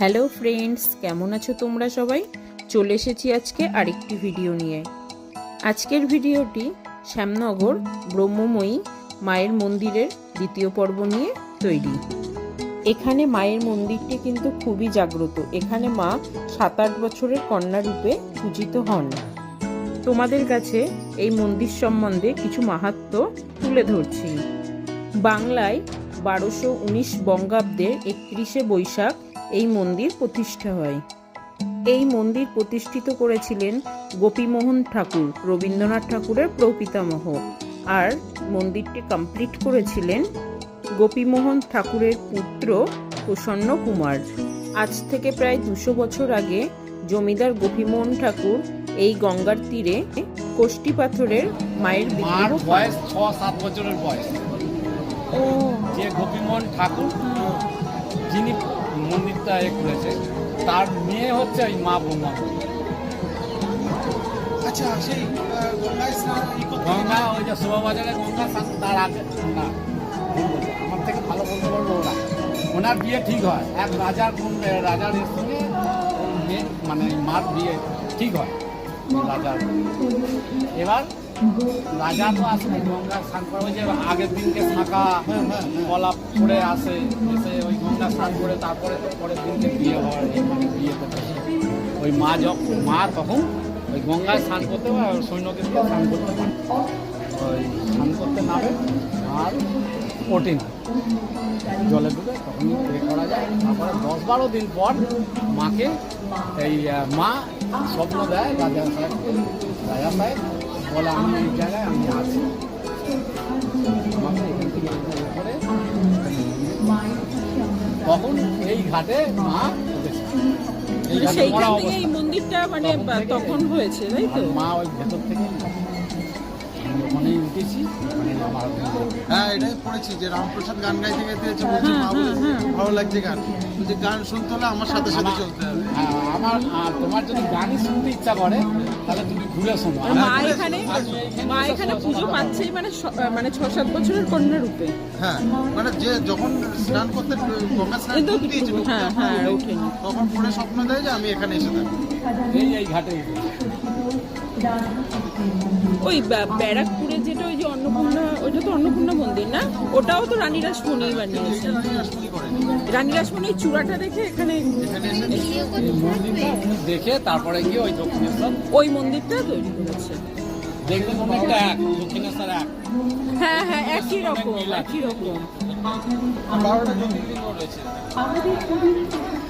Hello friends, কেমন আছো তোমরা সবাই? চলে এসেছি আজকে আরেকটি ভিডিও নিয়ে। আজকের ভিডিওটি শ্যামনগর ব্রহ্মময়ী মায়ের মন্দিরের দ্বিতীয় পর্ব নিয়ে তৈরি। এখানে মায়ের মন্দিরটি কিন্তু খুবই জাগ্রত। এখানে মা সাত আট বছরের কন্যা রূপে পূজিত হন। তোমাদের কাছে এই মন্দির সম্বন্ধে কিছু মাহাত্ম্য তুলে ধরছি। বাংলায় বারোশো উনিশ বঙ্গাব্দের একত্রিশে বৈশাখ এই মন্দির প্রতিষ্ঠা হয়। এই মন্দির প্রতিষ্ঠিত করেছিলেন গোপীমোহন ঠাকুর রবীন্দ্রনাথ ঠাকুরের প্রপিতামহ। আর মন্দিরটি কমপ্লিট করেছিলেন গোপীমোহন ঠাকুরের পুত্র প্রসন্ন কুমার। আজ থেকে প্রায় দুশো বছর আগে জমিদার গোপীমোহন ঠাকুর এই গঙ্গার তীরে কোষ্টি পাথরের মায়ের মার বয়স ছ সাত বছরের বয়স। ও। যে গোপীমোহন ঠাকুর যিনি মন্দিরটা এ করেছে তার মেয়ে হচ্ছে ওই মা ব্রহ্মা আচ্ছা সেই গঙ্গা ওই যে শোভাবাজারে গঙ্গা স্নান তার আগে না আমার থেকে ভালো বলতে পারব ওরা। ওনার বিয়ে ঠিক হয়। এক রাজার কোন- রাজার সঙ্গে মানে মার বিয়ে ঠিক হয়। রাজার। এবার রাজা তো গঙ্গা স্নান আগের দিনকে ফাঁকা কলা পড়ে আসে এসে ওই গঙ্গা স্নান করে তারপরে পরের দিনকে বিয়ে এইভাবে বিয়ে করতে ওই মা যখন মা তখন ওই গঙ্গায় স্নান করতে হয় আর সৈন্যকে স্নান করতে পারে। ওই স্নান করতে নামে, আর ওঠে না। জলে ডুবে তখন এ করা যায়। তারপরে দশ বারো দিন পর মাকে, এই মা স্বপ্ন দেয় রাজা সাহেবকে, রাজা সাহেব বলে আমি এই জায়গায় আমি আছি। আমাকে এখান থেকে করে তখন এই ঘাটে মা মন্দিরটা মানে তখন হয়েছে তাই তো? মা ওই ভেতর থেকে উঠেছি আমার হ্যাঁ এটাই পড়েছি যে রামপ্রসাদ গান গাইতে গাইতে বলছে মা ভালো লাগছে গান। বলছে গান শুনতে হলে আমার সাথে সাথে আমার- চলতে হবে। হ্যাঁ, আমার তোমার যদি গানই শুনতে ইচ্ছা করে তাহলে তুমি ঘুরে শোনো। মা এখানে মা এখানে পুজো পাচ্ছেই মানে মানে ছ সাত বছরের কন্যা রূপে। হ্যাঁ মানে যে যখন স্নান করতে গঙ্গা স্নান করতে গিয়েছিল, হ্যাঁ হ্যাঁ তখন পরে স্বপ্ন দেয় যে আমি এখানে এসে থাকি এই এই ঘাটে। ওই ব্যা- ব্যারাকপুরে যেটা ওই যে অন্নপূর্ণা ওইটা তো অন্নপূর্ণা মন্দির না? ওটাও তো রানী রাসমণি বানিয়েছে। রাসমণি রানী রাসমণির চূড়াটা দেখে এখানে দেখে তারপরে গিয়ে ওই দক্ষিণেশ্বর। ওই মন্দিরটা তৈরি করেছে। দেখবেন অনেকটা এক দক্ষিণেশ্বর এক। হ্যাঁ হ্যাঁ একই রকম একই রকম। বারোটা জ্যোতির্লিঙ্গ রয়েছে। এ-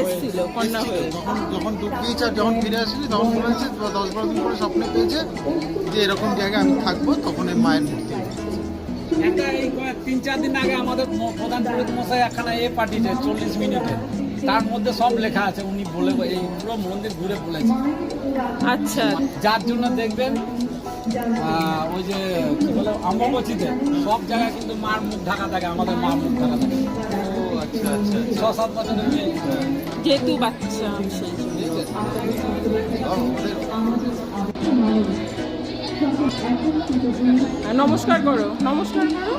এসছিল কন্যা হয়ে। যখন যখন ডুব দিয়েছে আর যখন ফিরে আসলি তখন বলেছে দশ বারো দিন পরে স্বপ্নে পেয়েছে যে এরকম জায়গায় আমি থাকব তখন এই মায়ের মূর্তি। তিন চার দিন আগে আমাদের প্রধান পুরোহিত মশাই একখানা এ পাঠিয়েছে চল্লিশ মিনিটে তার মধ্যে সব লেখা আছে উনি বলে এই পুরো মন্দির ঘুরে বলেছে। আচ্ছা। যার জন্য দেখবেন ওই যে কি বলে অম্বুবাচীতে সব জায়গায় কিন্তু মার মুখ ঢাকা থাকে আমাদের মার মুখ ঢাকা থাকে। যেহেতু বাচ্চা সেই নমস্কার করো নমস্কার করো।